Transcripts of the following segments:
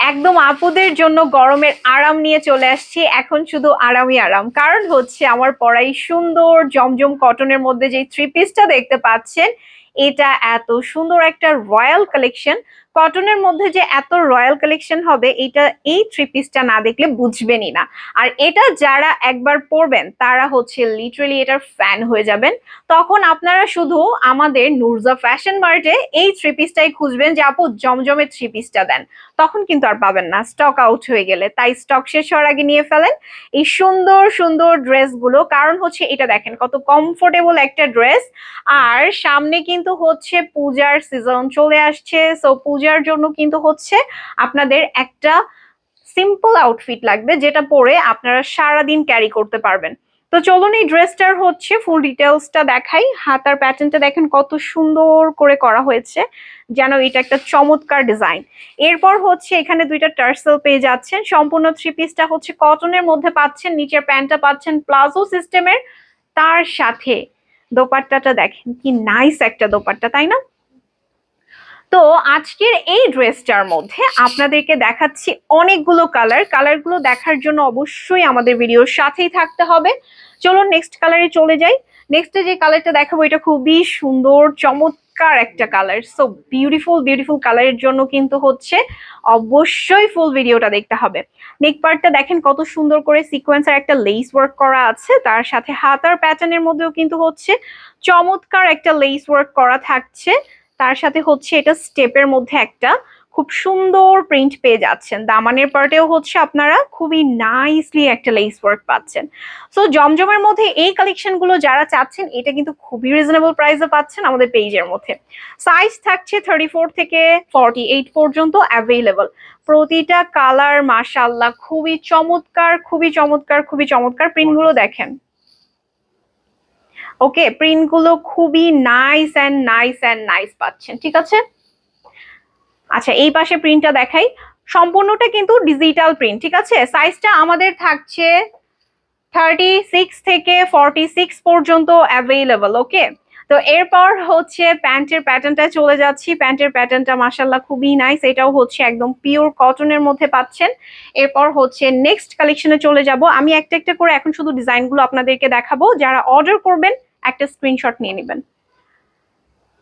একদম আপুদের জন্য গরমের আরাম নিয়ে চলে আসছি। এখন শুধু আরামই আরাম। কারণ হচ্ছে আমার পড়াই সুন্দর, জমজম কটনের মধ্যে যে থ্রি পিসটা দেখতে পাচ্ছেন এটা এত সুন্দর একটা রয়্যাল কালেকশন। কটনের মধ্যে যে এত রয়্যাল কালেকশন হবে, এটা এই থ্রি পিসটা না দেখলে বুঝবেনই না। আর এটা যারা একবার পরবেন, তারা হচ্ছে লিটারেলি এটার ফ্যান হয়ে যাবেন। তখন আপনারা শুধু আমাদের নুরজা ফ্যাশন মার্টে এই থ্রি পিসটাই খুঁজবেন যে, আপু, জমজমে থ্রি পিসটা দেন। তখন কিন্তু আর পাবেন না। স্টক আউট হয়ে গেলে। তাই স্টক শেষ হওয়ার আগে নিয়ে ফেলেন এই সুন্দর সুন্দর ড্রেসগুলো কারণ হচ্ছে এটা দেখেন, কত কমফোর্টেবল একটা ড্রেস আর সামনে কিন্তু হচ্ছে পূজার সিজন চলে আসছে। সো পূজার জন্য কিন্তু হচ্ছে আপনাদের একটা সিম্পল আউটফিট লাগবে, যেটা পরে আপনারা সারাদিন ক্যারি করতে পারবেন। তো চলুন এই ড্রেসটার হচ্ছে ফুল ডিটেলসটা দেখাই। হাতার প্যাটার্নটা দেখেন কত সুন্দর করে করা হয়েছে, যেন এটা একটা চমৎকার ডিজাইন এরপর হচ্ছে এখানে দুইটা টার্সেল পেয়ে যাচ্ছেন। সম্পূর্ণ থ্রি পিসটা হচ্ছে কটনের মধ্যে পাচ্ছেন, নিচের প্যান্টটা পাচ্ছেন, প্লাজো সিস্টেমের তার সাথে দোপাট্টাটা দেখেন, কি নাইস একটা দোপাট্টা, তাই না? তো আজকের এই ড্রেসটার মধ্যে আপনাদেরকে দেখাচ্ছি অনেকগুলো কালার কালারগুলো দেখার জন্য অবশ্যই আমাদের ভিডিওর সাথেই থাকতে হবে। চলুন নেক্সট কালারে চলে যাই। নেক্সটে যে কালারটা দেখাবো, এটা খুবই সুন্দর, চমৎকার একটা কালার সো বিউটিফুল বিউটিফুল কালারের জন্য কিন্তু হচ্ছে অবশ্যই ফুল ভিডিওটা দেখতে হবে। নেক পার্টটা দেখেন কত সুন্দর করে সিকোয়েন্সের একটা লেস ওয়ার্ক করা আছে। তার সাথে হাতার প্যাটার্নের মধ্যেও কিন্তু হচ্ছে চমৎকার একটা লেস ওয়ার্ক করা থাকছে। তার সাথে হচ্ছে এটা স্টেপের মধ্যে একটা খুব সুন্দর প্রিন্ট পেয়ে যাচ্ছেন। দামানের পার্টেও হচ্ছে আপনারা খুবই নাইসলি একটা লেস ওয়ার্ক পাচ্ছেন। সো জমজমের মধ্যে এই কালেকশনগুলো যারা চাচ্ছেন, এটা কিন্তু খুবই রিজনেবল প্রাইসে পাচ্ছেন আমাদের পেজের মধ্যে। সাইজ থাকছে থার্টি থেকে ফর্টি পর্যন্ত অ্যাভেলেবল প্রতিটা কালার মাশাল্লাহ খুবই চমৎকার খুবই চমৎকার খুবই চমৎকার প্রিন্টগুলো দেখেন। ওকে প্রিন্টগুলো খুবই nice and nice and nice পাচ্ছেন, ঠিক আছে? আচ্ছা এই পাশে প্রিন্টটা দেখাই। সম্পূর্ণটা কিন্তু ডিজিটাল প্রিন্ট ঠিক আছে? সাইজটা আমাদের থাকছে থার্টি সিক্স থেকে ফর্টি সিক্স পর্যন্ত অ্যাভেলেবল ওকে তো এরপর হচ্ছে প্যান্টের প্যাটার্নটা চলে যাচ্ছি। প্যান্টের প্যাটার্নটা মাসাল্লাহ খুবই নাইস এটাও হচ্ছে একদম পিওর কটনের মধ্যে পাচ্ছেন। এরপর হচ্ছে নেক্সট কালেকশনে চলে যাব। আমি একটা একটা করে এখন শুধু ডিজাইনগুলো আপনাদেরকে দেখাবো। যারা অর্ডার করবেন, একটা স্ক্রিনশট নিয়ে নেবেন।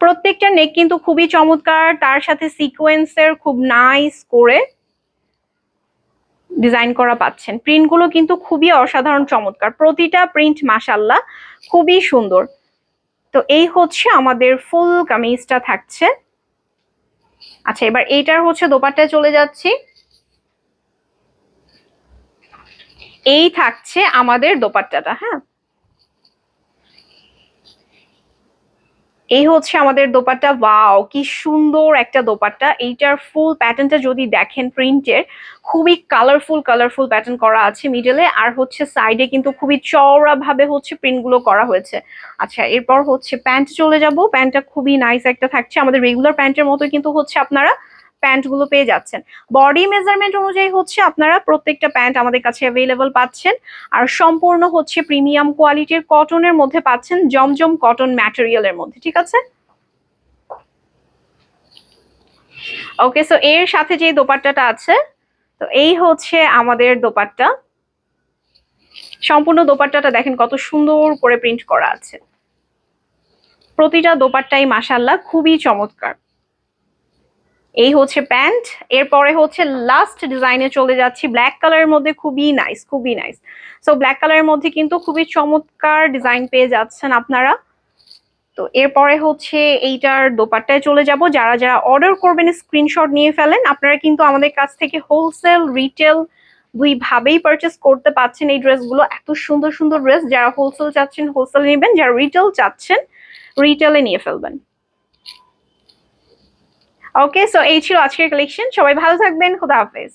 প্রত্যেকটা নেক কিন্তু খুবই চমৎকার, তার সাথে সিকোয়েন্সের খুব নাইস করে ডিজাইন করা পাচ্ছেন। প্রিন্টগুলো কিন্তু খুবই অসাধারণ চমৎকার, প্রতিটা প্রিন্ট মাসাল্লাহ খুবই সুন্দর। তো এই হচ্ছে আমাদের ফুল কামিজটা থাকছে। আচ্ছা এবার এইটার হচ্ছে দোপাট্টায় চলে যাচ্ছি। এই থাকছে আমাদের দোপাট্টাটা হ্যাঁ? এই হচ্ছে আমাদের দোপাট্টা। ওয়াও কি সুন্দর একটা দোপাট্টা। এইটার ফুল প্যাটার্নটা যদি দেখেন প্রিন্টের খুবই কালারফুল কালারফুল প্যাটার্ন করা আছে মিডলে আর হচ্ছে সাইডে কিন্তু খুবই চওড়া ভাবে হচ্ছে প্রিন্টগুলো করা হয়েছে। আচ্ছা এরপর হচ্ছে প্যান্ট চলে যাব। প্যান্টটা খুবই নাইস একটা থাকছে। আমাদের রেগুলার প্যান্টের মতো কিন্তু হচ্ছে আপনারা প্যান্টগুলো পেয়ে যাচ্ছেন। বডি মেজারমেন্ট অনুযায়ী হচ্ছে আপনারা প্রত্যেকটা প্যান্ট আমাদের কাছে অ্যাভেলেবল পাচ্ছেন। আর সম্পূর্ণ হচ্ছে প্রিমিয়াম কোয়ালিটির কটনের মধ্যে পাচ্ছেন জমজম কটন ম্যাটেরিয়ালের মধ্যে, ঠিক আছে? ওকে সো এর সাথে যে দোপাট্টাটা আছে, তো এই হচ্ছে আমাদের দোপাট্টা। সম্পূর্ণ দোপাট্টাটা দেখেন কত সুন্দর করে প্রিন্ট করা আছে। প্রতিটা দোপাট্টাই মাসাল্লাহ খুবই চমৎকার। এই হচ্ছে প্যান্ট, এরপরে হচ্ছে লাস্ট ডিজাইনে চলে যাচ্ছি ব্ল্যাক কালারের মধ্যে খুবই নাইস খুবই নাইস সো ব্ল্যাক কালারের মধ্যে কিন্তু খুবই চমৎকার ডিজাইন পেয়ে যাচ্ছেন আপনারা। তো এরপরে হচ্ছে এইটার দোপাট্টায় চলে যাব। যারা যারা অর্ডার করবেন স্ক্রিনশট নিয়ে ফেলেন, আপনারা কিন্তু আমাদের কাছ থেকে হোলসেল রিটেল দুই ভাবেই পারচেস করতে পাচ্ছেন এই ড্রেসগুলো এত সুন্দর সুন্দর ড্রেস যারা হোলসেল চাচ্ছেন হোলসেল নেবেন, যারা রিটেল চাচ্ছেন রিটেলে নিয়ে ফেলবেন। ওকে সো এই ছিল আজকের কালেকশন সবাই ভালো থাকবেন খুদা হাফেজ।